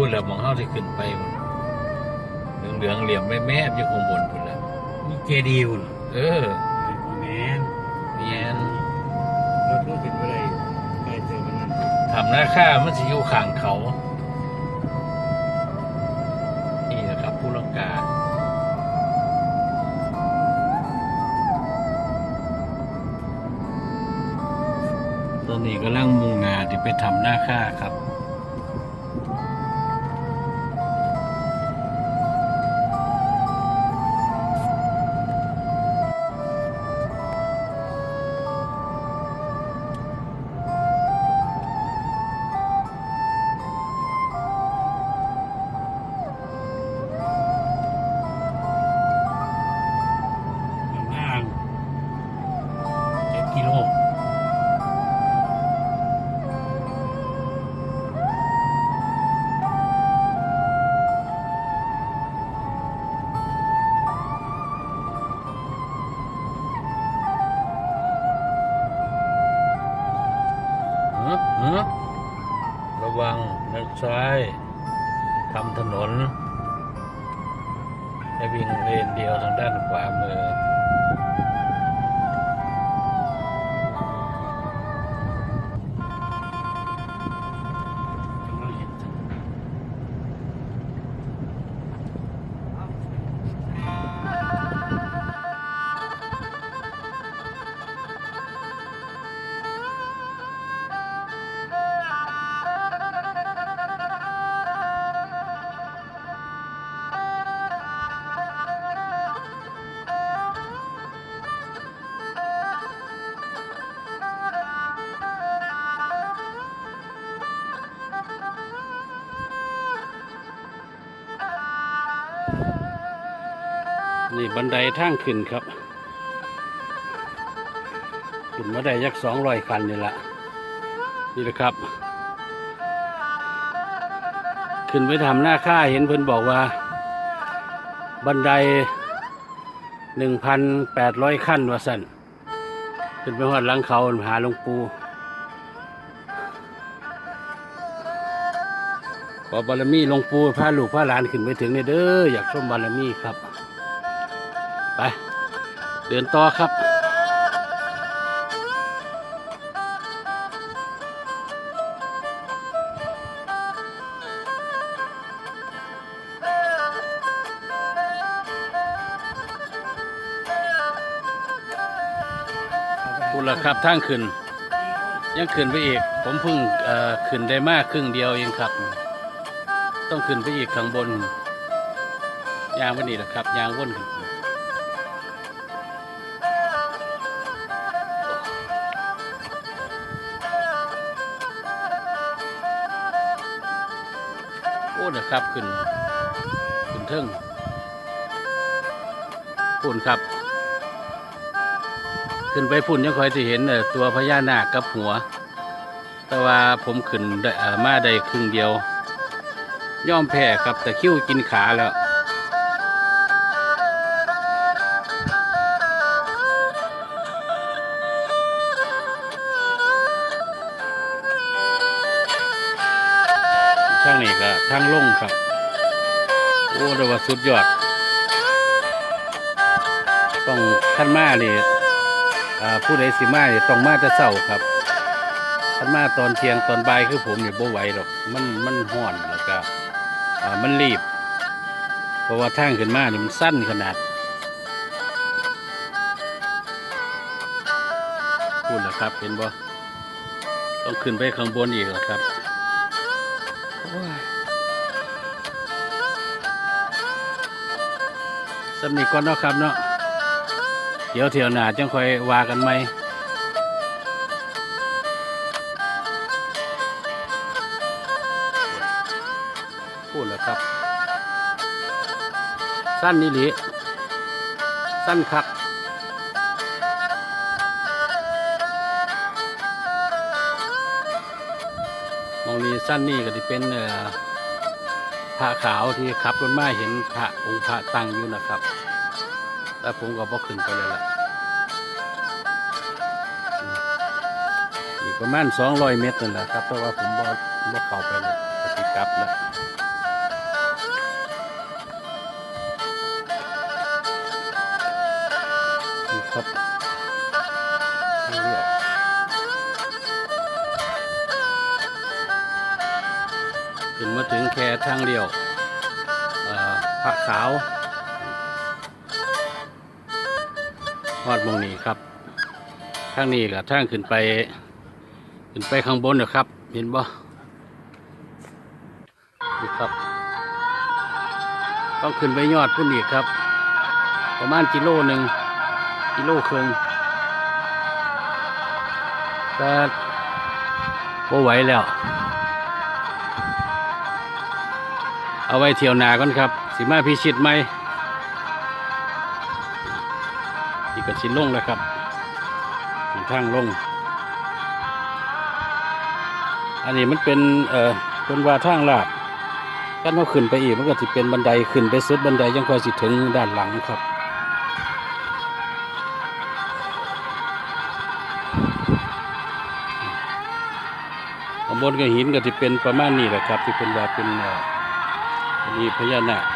พูดแล้วมองเข้าที่ขึ้นไปเหลืองเหลืองๆเหลี่ยมแม่แม่ๆอยู่ข้างบนพุ่นละมีเจดีย์อุ่นเออแมนเนียนรถรถติดอะไรใกล้เจอมันนั้นทำหน้าค่ามันจะอยู่ข้างเขา นี่นะครับผู้ลังกาตอนนี้กำลังมุ่งหน้าที่ไปทำหน้าค่าครับ ระวังด้ยวซ้ายทำถนนให้วิ่งเลนเดียวทางด้านขวามือ นี่บันไดทางขึ้นครับ ขึ้นมาได้ยักสองร้อยคันนี่แหละนี่แหละครับ ขึ้นไปทำหน้าค่าเห็นเพิ่อนบอกว่า บันไดหนึ่งพันแปดร้อยขั้นว่าสั่นขึ้นไปหอดหลังเขาหาหลวงปู่ขอบารมีหลวงปู่พาลูกพาหลานขึ้นไปถึงนี่เด้ออยากชมบารมีครับ ไป เดินต่อครับพูดแล้วครับทางขึ้น ยังขึ้นไปอีก ผมเพิ่งเอ่อขึ้นได้มากครึ่งเดียวเองครับ ต้องขึ้นไปอีกข้างบนยางวันนี้แหละครับ ยางวนขึ้น นะครับขึ้นขึ้นเทิงพุ่นครับ ขึ้นไปพุ่นยังคอยที่เห็นตัวพญานาคกับหัว แต่ว่าผมขึ้นได้เอ่อมาได้ครึ่งเดียว ย่อมแพ้ครับแต่คิ้วกินขาแล้ว ทางลงครับ โอ้เรียกว่าสุดยอด ต้องขั้นมาเนี่อ่าผู้ใดสิมาเนี่ต้องมาแต่เช้าครับขั้นมาตอนเที่ยงตอนบ่ายคือผมเนี่ยโบไหวหรอกมันมันห้อนแล้วก็มันรีบ เพราะว่าทางขึ้นมาเนี่มันสั้นขนาดพูดแล้วครับเห็นบ่ต้องขึ้นไปข้างบนอีกแล้วครับ โอ้ย สำนีก่อนเนาะครับเนาะเดี๋ยวเที่ยวหน้าจังค่อยว่ากันไหมพูดแล้วครับ สั้นนี่หลีสั้นคักมองนี้สั้นนี่ก็ที่เป็นเอ่อ พระขาวที่ขับรถมาเห็นพระองค์พระตั้งอยู่นะครับ แต่ผมก็บอกขึ้นไปเลยล่ะอีกประมาณสองร้อยเมตรนั่นแหละครับเพราะว่าผมบอกว่าเข้าไปเลยปฏิกลับแล้ว ถึงมาถึงแค่ทางเลี้ยวพระขาวฮอดมงนี้ครับทางนี้กับทางขึ้นไป ขึ้นไปข้างบนนะครับ เห็นบ่นี่ครับ ต้องขึ้นไปยอดพุ่นอีกครับ ประมาณกิโลหนึ่งกิโลครึ่งแต่บ่ไหวแล้ว เอาไว้เที่ยวหนาก่อนครับ สิมาพิชิตไหมนี่ก็ชินลงแล้วครับทางลง อันนี้มันเป็นเอ่อเป็นว่าทางลาดกันเราขึ้นไปอีกมันก็จะเป็นบันไดขึ้นไปสุดบันไดยังค่อยสิถึงด้านหลังครับข้างบนก็หินก็จะเป็นประมาณนี้แหละครับ ที่เป็นว่าเป็น เอ่ออันนี้พญานาค